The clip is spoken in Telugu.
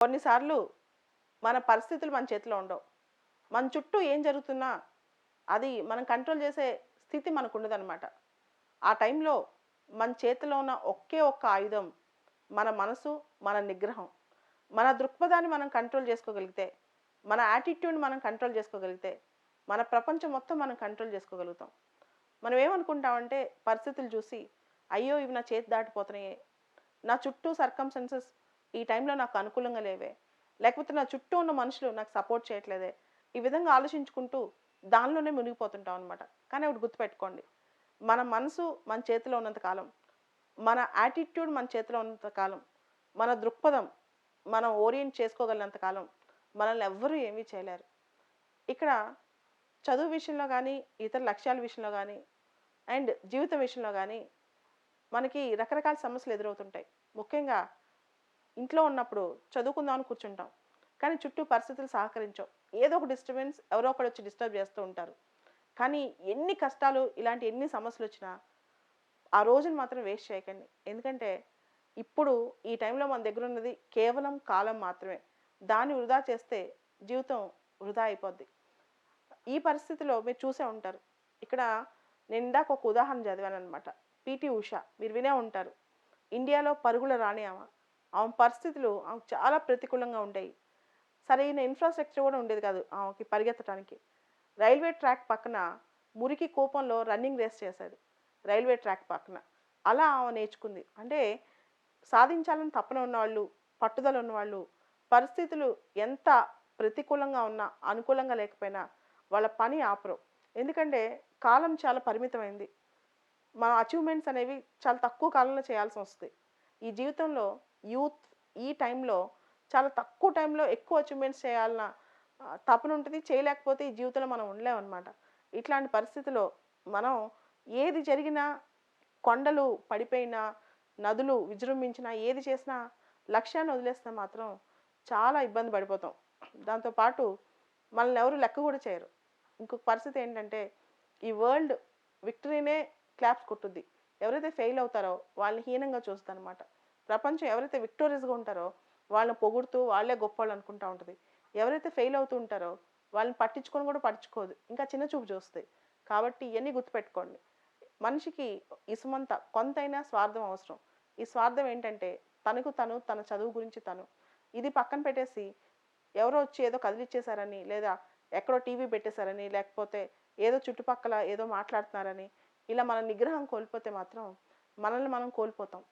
కొన్నిసార్లు మన పరిస్థితులు మన చేతిలో ఉండవు. మన చుట్టూ ఏం జరుగుతున్నా అది మనం కంట్రోల్ చేసే స్థితి మనకు ఉండదన్నమాట ఆ టైంలో మన చేతిలో ఉన్న ఒకే ఒక్క ఆయుధం మన మనసు మన నిగ్రహం. మన దృక్పథాన్ని మనం కంట్రోల్ చేసుకోగలిగితే మన యాటిట్యూడ్ని మనం కంట్రోల్ చేసుకోగలిగితే మన ప్రపంచం మొత్తం మనం కంట్రోల్ చేసుకోగలుగుతాం. మనం ఏమనుకుంటామంటే పరిస్థితులు చూసి అయ్యో ఇవి నా చేతి దాటిపోతున్నాయే. నా చుట్టూ సర్కంసెన్సెస్ ఈ టైంలో నాకు అనుకూలంగా లేవే. లేకపోతే నా చుట్టూ ఉన్న మనుషులు నాకు సపోర్ట్ చేయట్లేదే. ఈ విధంగా ఆలోచించుకుంటూ దానిలోనే మునిగిపోతుంటాం అనమాట కానీ ఒకటి గుర్తుపెట్టుకోండి. మన మనసు మన చేతిలో ఉన్నంత కాలం మన యాటిట్యూడ్ మన చేతిలో ఉన్నంత కాలం మన దృక్పథం మనం ఓరియంట్ చేసుకోగలిగినంతకాలం మనల్ని ఎవ్వరూ ఏమీ చేయలేరు. ఇక్కడ చదువు విషయంలో కానీ ఇతర లక్ష్యాల విషయంలో కానీ అండ్ జీవితం విషయంలో కానీ మనకి రకరకాల సమస్యలు ఎదురవుతుంటాయి. ముఖ్యంగా ఇంట్లో ఉన్నప్పుడు చదువుకుందామని కూర్చుంటాం. కానీ చుట్టూ పరిస్థితులు సహకరించవు. ఏదో ఒక డిస్టర్బెన్స్ ఎవరో ఒకరు వచ్చి డిస్టర్బ్ చేస్తూ ఉంటారు. కానీ ఎన్ని కష్టాలు ఇలాంటి ఎన్ని సమస్యలు వచ్చినా ఆ రోజును మాత్రం వేస్ట్ చేయకండి. ఎందుకంటే ఇప్పుడు ఈ టైంలో మన దగ్గర ఉన్నది కేవలం కాలం మాత్రమే. దాన్ని వృధా చేస్తే జీవితం వృధా అయిపోద్ది. ఈ పరిస్థితిలో మీరు చూసే ఉంటారు. ఇక్కడ నేను ఇందాక ఒక ఉదాహరణ చదివాను అనమాట పిటి ఉష. మీరు వినే ఉంటారు. ఇండియాలో పరుగుల రాణి ఆమె. ఆమె పరిస్థితులు ఆమెకు చాలా ప్రతికూలంగా ఉండేవి సరైన ఇన్ఫ్రాస్ట్రక్చర్ కూడా ఉండేది కాదు ఆమెకి పరిగెత్తడానికి రైల్వే ట్రాక్ పక్కన మురికి కూపంలో రన్నింగ్ రేస్ చేశాడు రైల్వే ట్రాక్ పక్కన. అలా ఆమె నేర్చుకుంది. అంటే సాధించాలని తప్పన ఉన్నవాళ్ళు పట్టుదల ఉన్నవాళ్ళు పరిస్థితులు ఎంత ప్రతికూలంగా ఉన్నా అనుకూలంగా లేకపోయినా వాళ్ళ పని ఆపరు. ఎందుకంటే కాలం చాలా పరిమితమైంది. మన అచీవ్మెంట్స్ అనేవి చాలా తక్కువ కాలంలో చేయాల్సి వస్తుంది. ఈ జీవితంలో యూత్ ఈ టైంలో చాలా తక్కువ టైంలో ఎక్కువ అచీవ్మెంట్స్ చేయాలన్న తపన ఉంటుంది. చేయలేకపోతే ఈ జీవితంలో మనం ఉండలేమన్నమాట. ఇట్లాంటి పరిస్థితిలో మనం ఏది జరిగినా కొండలు పడిపోయినా నదులు విజృంభించినా ఏది చేసినా లక్ష్యాన్ని వదిలేస్తే మాత్రం చాలా ఇబ్బంది పడిపోతాం. దాంతోపాటు మనల్ని ఎవరు లెక్క కూడా చేయరు. ఇంకొక పరిస్థితి ఏంటంటే ఈ వరల్డ్ విక్టరీనే క్లాప్స్ కొట్టుద్ది. ఎవరైతే ఫెయిల్ అవుతారో వాళ్ళని హీనంగా చూస్తుందన్నమాట ప్రపంచం ఎవరైతే విక్టోరియస్గా ఉంటారో వాళ్ళని పొగుడుతూ వాళ్ళే గొప్పవాళ్ళు అనుకుంటూ ఉంటుంది. ఎవరైతే ఫెయిల్ అవుతూ ఉంటారో వాళ్ళని పట్టించుకొని కూడా పట్టించుకోదు. ఇంకా చిన్న చూపు చూస్తాయి కాబట్టి ఇవన్నీ గుర్తుపెట్టుకోండి. మనిషికి ఇసుమంత కొంతైనా స్వార్థం అవసరం. ఈ స్వార్థం ఏంటంటే తనకు తను తన చదువు గురించి తను. ఇది పక్కన పెట్టేసి ఎవరో వచ్చి ఏదో కదిలిచ్చేశారని లేదా ఎక్కడో టీవీ పెట్టేశారని లేకపోతే ఏదో చుట్టుపక్కల ఏదో మాట్లాడుతున్నారని ఇలా మన నిగ్రహం కోల్పోతే మాత్రం మనల్ని మనం కోల్పోతాం.